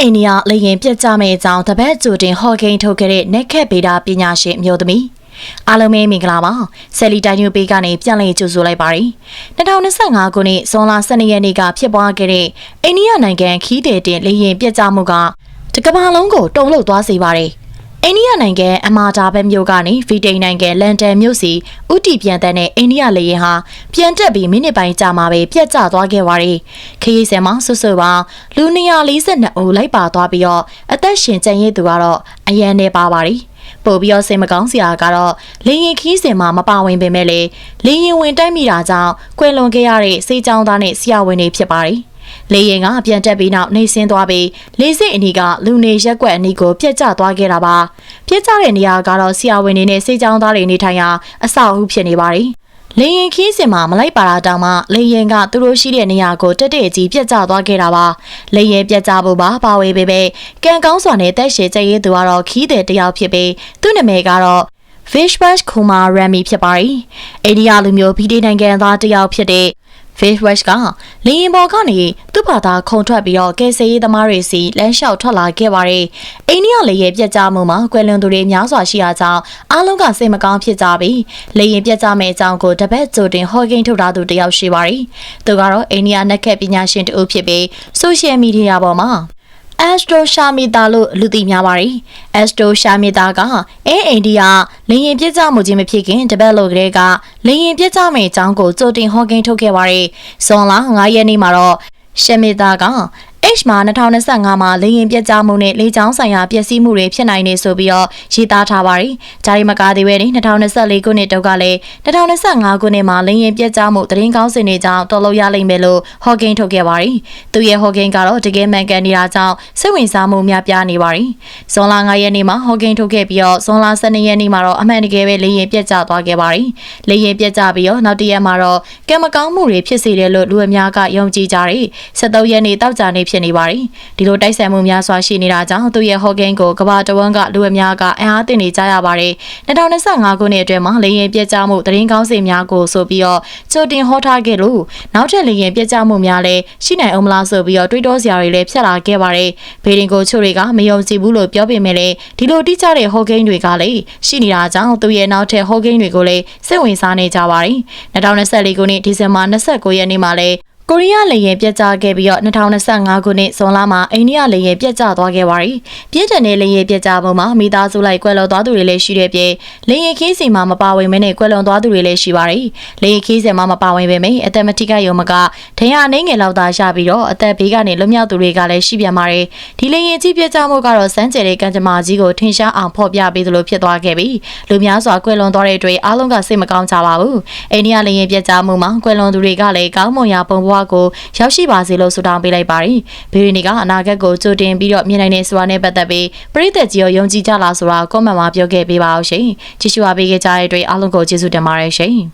အိန္ဒိယလေရင်ပြတ်ကြမဲ့အကြောင်းတပတ်ကြိုတင်ဟော့ကိန်းထုတ်ခဲ့တဲ့နက်ခက်ဗေဒပညာရှင်အမျိုးသမီးအားလုံးပဲမင်္ဂလာပါဆယ်လီတိုင်းညူပေးကနေပြန်လည်ကြိုဆိုလိုက်ပါရစေ2025ခုနှစ်ဇွန်လ12ရက်နေ့ကဖြစ်ပွားခဲ့တဲ့အိန္ဒိယနိုင်ငံခီးတဲ့တင်လေရင်ပြတ်ကြမှုကတကမ္ဘာလုံးကိုတုန်လှုပ်သွားစေပါတယ် အိန္ဒိယနိုင်ငံအမာတာဘက်မြို့ကနေဗီတိန်နိုင်ငံလန်ဒန်မြို့စီဥတီပြန်တဲ့နဲ့အိန္ဒိယလေယာဉ်ဟာပြန်တက်ပြီးမိနစ်ပိုင်းကြာမှပဲပြတ်ကျသွားခဲ့ပါတယ်။ခရီးစဉ်မှာဆွဆွပေါင်းလူ242ဦးလိုက်ပါသွားပြီးတော့အသက်ရှင်ကျန်ရည်သူကတော့အရန်နေပါပါတယ်။ပို့ပြီးတော့စိတ်မကောင်းစရာကတော့လေရင်ခီးစင်မှာမပါဝင်ပေမဲ့လေလေရင်ဝင်တိုက်မိတာကြောင့်ကွယ်လွန်ခဲ့ရတဲ့စေးချောင်းသားနဲ့ဆရာဝန်တွေဖြစ်ပါတယ်။ လေရင်ကပြန်တက်ပြီးနောက်နေဆင်းသွားပြီးလေစိတ်အနီးကလူနေရက်ကွက်အနီးကိုပြက်ကျသွားခဲ့တာပါပြက်ကျတဲ့နေရာကတော့ဆရာဝန်တွေနဲ့စေချောင်းသားတွေနေထိုင်ရာအဆောက်အဦဖြစ်နေပါတယ်လေရင်ခီးစင်မှာမလိုက်ပါတာတောင်မှလေရင်ကသူတို့ရှိတဲ့နေရာကိုတက်တဲ့ကြီးပြက်ကျသွားခဲ့တာပါလေရင်ပြက်ကျဖို့ပါပါဝေပေပဲကံကောင်းစွာနဲ့တက်ရှည်ကျရဲသူကတော့ခီးတဲ့တယောက်ဖြစ်ပြီးသူ့နာမည်ကတော့ Vishwash Kumar Rami ဖြစ်ပါတယ်။အိန္ဒိယလူမျိုးဗီဒီနိုင်ငံသားတယောက်ဖြစ်တဲ့ Vishwash ကလေရင်ပေါ်ကနေ သူ့ဘာသာခုံထွက်ပြီးတော့ကယ်ဆယ်ရေးသမားတွေစီလမ်းလျှောက်ထွက်လာခဲ့ပါတယ်။အိန္ဒိယလေရင်ပြက်ကြမှုမှာကွယ်လွန်သူတွေများစွာရှိရာကြောင့်အားလုံးကစိတ်မကောင်းဖြစ်ကြပြီးလေရင်ပြက်ကြမယ့်အကြောင်းကိုတပတ်ကြိုတင်ဟော့ဂိမ်းထုတ်ထားသူတယောက်ရှိပါတယ်။သူကတော့အိန္ဒိယနက်ခက်ပညာရှင်တဦးဖြစ်ပြီးဆိုရှယ်မီဒီယာပေါ်မှာ Astro Shamita လို့လူသိများပါတယ်။ Astro Shamita ကအဲအိန္ဒိယလင်းရင်ပြစ်ကြမှုချင်းမဖြစ်ခင်တပတ်လိုကလေးကလင်းရင်ပြစ်ကြမယ့်အကြောင်းကိုကြိုတင်ဟောကိန်းထုတ်ခဲ့ပါတယ်။ဇွန်လ9ရက်နေ့မှာတော့ Shamita က H မှာ2025မှာလေရင်ပြက်ကြားမှုနဲ့လေကြောင်းဆိုင်ရာပျက်စီးမှုတွေဖြစ်နိုင်နေဆိုပြီးတော့ရေးသားထားပါတယ်။ဂျာရီမကာသေးပဲနေ2024ခုနှစ်တုန်းကလည်း2025ခုနှစ်မှာလေရင်ပြက်ကြားမှုသတင်းကောင်းစင်တွေကြောင့်တော်လို့ရလိမ့်မယ်လို့ဟော့ဂိန်းထုတ်ခဲ့ပါတယ်။သူရဲ့ဟော့ဂိန်းကတော့တကယ်မှန်ကန်နေတာကြောင့်စိတ်ဝင်စားမှုများပြားနေပါတယ်။ဇွန်လ9ရက်နေ့မှာဟော့ဂိန်းထုတ်ခဲ့ပြီးတော့ဇွန်လ12ရက်နေ့မှာတော့အမှန်တကယ်ပဲလေရင်ပြက်ကျသွားခဲ့ပါတယ်။လေရင်ပြက်ကျပြီးတော့နောက်တစ်ရက်မှာတော့ကံမကောင်းမှုတွေဖြစ်စေတယ်လို့လူအများကယုံကြည်ကြတယ်။73ရက်နေ့တောက်ကြနေဖြစ်နေပါတယ်။ဒီလိုတိုက်ဆိုင်မှုများစွာရှိနေတာကြောင့်သူရဲ့ဟော့ဂိန်းကိုကဘာတဝန်းကလူအများကအင်အားတင်နေကြရပါတယ်။2025ခုနှစ်အတွင်းမှာလေရင်ပြက်ကျမှုသတင်းကောင်းစင်များကိုဆိုပြီးတော့ကြိုတင်ဟောထားခဲ့လို့နောက်ထပ်လေရင်ပြက်ကျမှုများလည်းရှိနိုင်အောင်မလားဆိုပြီးတော့တွေးတောစရာတွေလည်းဖြစ်လာခဲ့ပါတယ်။ဘေဒင်ကိုချိုတွေကမယုံကြည်ဘူးလို့ပြောပေမဲ့လည်းဒီလိုတိကျတဲ့ဟော့ဂိန်းတွေကလည်းရှိနေတာကြောင့်သူရဲ့နောက်ထပ်ဟော့ဂိန်းတွေကိုလည်းစိတ်ဝင်စားနေကြပါတယ်။2024ခုနှစ်ဒီဇင်ဘာ29ရက်နေ့မှာလည်း ကိုရီးယားလေယာဉ်ပြတ်ကျခဲ့ပြီးတော့2025ခုနှစ်ဇွန်လမှာအိန္ဒိယလေယာဉ်ပြတ်ကျသွားခဲ့ပါတယ်။ပြင်းထန်တဲ့လေယာဉ်ပြတ်ကျမှုမှာမိသားစုလိုက်ကွယ်လွန်သွားသူတွေလည်းရှိတဲ့ပြင်လေယာဉ်ခီးစီမှာမပါဝင်မနဲ့ကွယ်လွန်သွားသူတွေလည်းရှိပါတယ်။လေယာဉ်ခီးစီမှာမပါဝင်ပေမဲ့အသက်မထိခိုက်ရုံမကဒဏ်ရာအနှိမ့်ငယ်လောက်သာရပြီးတော့အသက်ဘေးကနေလွတ်မြောက်သူတွေကလည်းရှိပြန်ပါတယ်။ဒီလေယာဉ်ကြီးပြတ်ကျမှုကတော့စမ်းကြယ်တဲ့ကံကြမ္မာကြီးကိုထင်ရှားအောင်ဖော်ပြပေးသလိုဖြစ်သွားခဲ့ပြီးလူများစွာကွယ်လွန်သွားတဲ့အတွက်အားလုံးကစိတ်မကောင်းကြပါဘူး။အိန္ဒိယလေယာဉ်ပြတ်ကျမှုမှာကွယ်လွန်သူတွေကလည်းကောင်းမွန်ရာပုံဘဝကိုရောက်ရှိပါစေလို့ဆုတောင်းပေးလိုက်ပါတယ်။ဘေရီနီကအနာဂတ်ကိုကြိုတင်ပြီးတော့မြင်နိုင်တဲ့ဆိုတာနဲ့ပတ်သက်ပြီးပရိသတ်ကြီးရောယုံကြည်ကြလားဆိုတာကွန်မန့်မှာပြောခဲ့ပေးပါအောင်ရှင်။ကြည့်ရှုအားပေးခဲ့ကြတဲ့အတွက်အားလုံးကိုကျေးဇူးတင်ပါတယ်ရှင်။